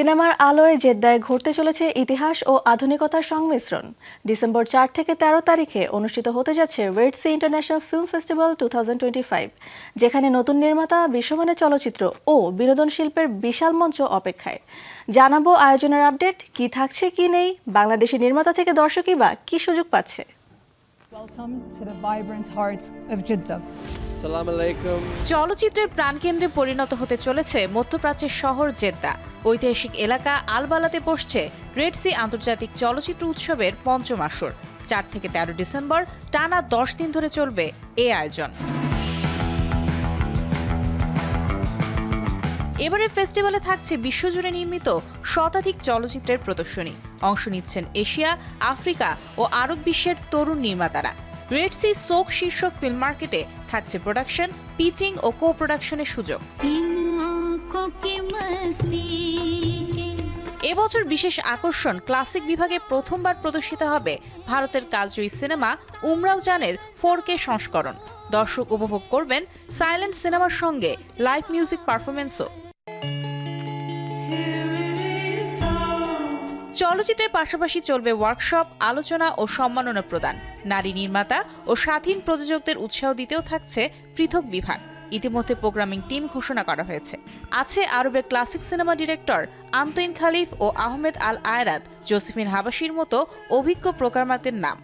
সিনেমার আলোয় জেদ্দায় ঘটতে চলেছে ইতিহাস ও আধুনিকতার সংমিশ্রণ। ডিসেম্বর চার থেকে তেরো তারিখে অনুষ্ঠিত হতে যাচ্ছে Red Sea international film festival two যেখানে নতুন নির্মাতা, বিশ্বমানের চলচ্চিত্র ও বিনোদন শিল্পের বিশাল মঞ্চ অপেক্ষায়। জানাব আয়োজনের আপডেট, কি থাকছে, কি নেই, বাংলাদেশি নির্মাতা থেকে দর্শকই বা কি সুযোগ পাচ্ছে? Welcome to the vibrant heart of Jeddah. সালাম alaikum. চলচ্চিত্রের প্রাণকেন্দ্রে পরিণত হতে চলেছে মধ্যপ্রাচ্যের শহর জেদ্দা ঐতিহাসিক এলাকা আলবালাতে বসছে রেড সি আন্তর্জাতিক চলচ্চিত্র উৎসবের পঞ্চম আসর চার থেকে তেরো ডিসেম্বর টানা দশ দিন ধরে চলবে এ আয়োজন এবারের ফেস্টিভ্যালে থাকছে বিশ্বজুড়ে নির্মিত শতাধিক চলচ্চিত্রের প্রদর্শনী। অংশ নিচ্ছেন এশিয়া, আফ্রিকা ও আরব বিশ্বের তরুণ নির্মাতারা। রেড সি সোক শীর্ষক ফিল্ম মার্কেটে থাকছে প্রোডাকশন পিচিং ও কো প্রোডাকশনের সুযোগ। এবছর বিশেষ আকর্ষণ ক্লাসিক বিভাগে প্রথমবার প্রদর্শিত হবে ভারতের কালজয়ী সিনেমা উমরাও জানের ফোর কে সংস্করণ। দর্শক উপভোগ করবেন সাইলেন্ট সিনেমার সঙ্গে লাইভ মিউজিক পারফরমেন্সও চলচ্চিত্রের পাশাপাশি চলবে ওয়ার্কশপ আলোচনা ও সম্মাননা প্রদান। নারী নির্মাতা ও স্বাধীন প্রযোজকদের উৎসাহ দিতেও থাকছে পৃথক বিভাগ। ইতিমধ্যে প্রোগ্রামিং টিম ঘোষণা করা হয়েছে। আছে আরবের classic cinema director Antoine Khalife ও আহমেদ আল আয়রাত, জোসিফিন হাবাসির মতো অভিজ্ঞ প্রোগ্রামারদের নাম।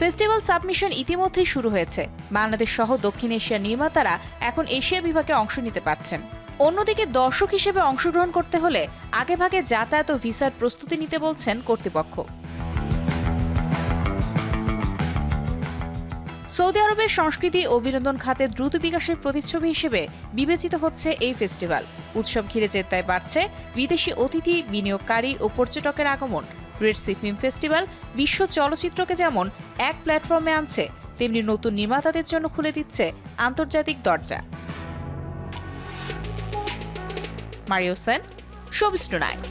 ফেস্টিভ্যাল সাবমিশন ইতিমধ্যেই শুরু হয়েছে। বাংলাদেশ সহ দক্ষিণ এশিয়ার নির্মাতারা এখন এশিয়া বিভাগে অংশ নিতে পারছেন। অন্যদিকে দর্শক হিসেবে অংশগ্রহণ করতে হলে আগেভাগে যাতায়াত ও ভিসার প্রস্তুতি নিতে বলছেন কর্তৃপক্ষ। সৌদি আরবের সংস্কৃতি ও বিনোদন খাতে দ্রুত বিকাশের প্রতিচ্ছবি হিসেবে বিবেচিত হচ্ছে এই ফেস্টিভ্যাল। উৎসব ঘিরে জেদ্দায় বাড়ছে বিদেশি অতিথি, বিনিয়োগকারী ও পর্যটকের আগমন। রেড সি ফিল্ম ফেস্টিভ্যাল বিশ্ব চলচ্চিত্রকে যেমন এক প্ল্যাটফর্মে আনছে, তেমনি নতুন নির্মাতাদের জন্য খুলে দিচ্ছে আন্তর্জাতিক দরজা। Mario Sen showbiz tonight